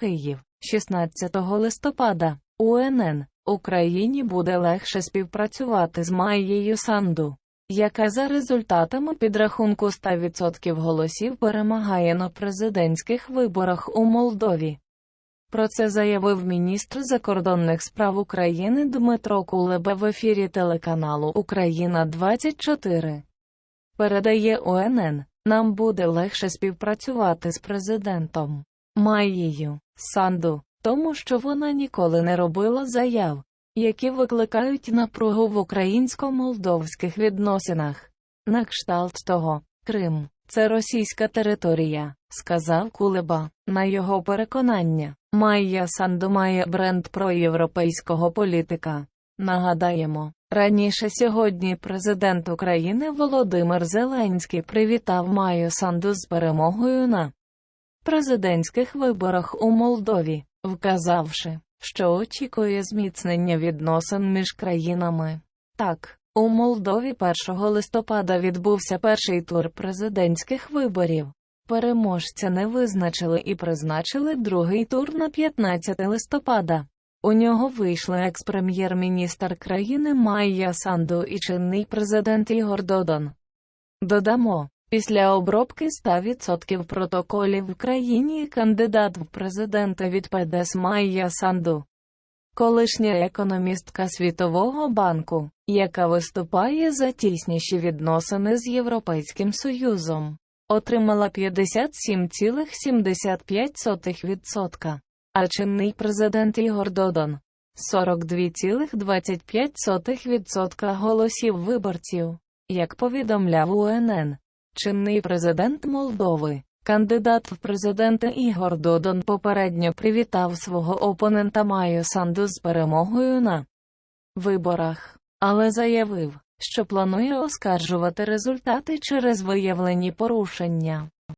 Київ, 16 листопада. УНН. Україні буде легше співпрацювати з Майєю Санду, яка за результатами підрахунку 100% голосів перемагає на президентських виборах у Молдові. Про це заявив міністр закордонних справ України Дмитро Кулеба в ефірі телеканалу Україна 24. Передає ОНН, нам буде легше співпрацювати з президентом Майєю Санду, тому що вона ніколи не робила заяв, які викликають напругу в українсько-молдовських відносинах. На кшталт того, Крим це російська територія, сказав Кулеба. На його переконання, Майя Санду має бренд проєвропейського політика. Нагадаємо, раніше сьогодні президент України Володимир Зеленський привітав Майю Санду з перемогою на президентських виборах у Молдові, вказавши, що очікує зміцнення відносин між країнами. Так, у Молдові 1 листопада відбувся перший тур президентських виборів. Переможця не визначили і призначили другий тур на 15 листопада. У нього вийшли екс-прем'єр-міністр країни Майя Санду і чинний президент Ігор Додон. Додамо, після обробки 100% протоколів в країні кандидат в президенти від ПДС Майя Санду, колишня економістка Світового банку, яка виступає за тісніші відносини з Європейським Союзом, отримала 57,75%, а чинний президент Ігор Додон 42,25% голосів виборців, як повідомляв УНН. Чинний президент Молдови, кандидат в президенти Ігор Додон попередньо привітав свого опонента Майо Санду з перемогою на виборах, але заявив, що планує оскаржувати результати через виявлені порушення.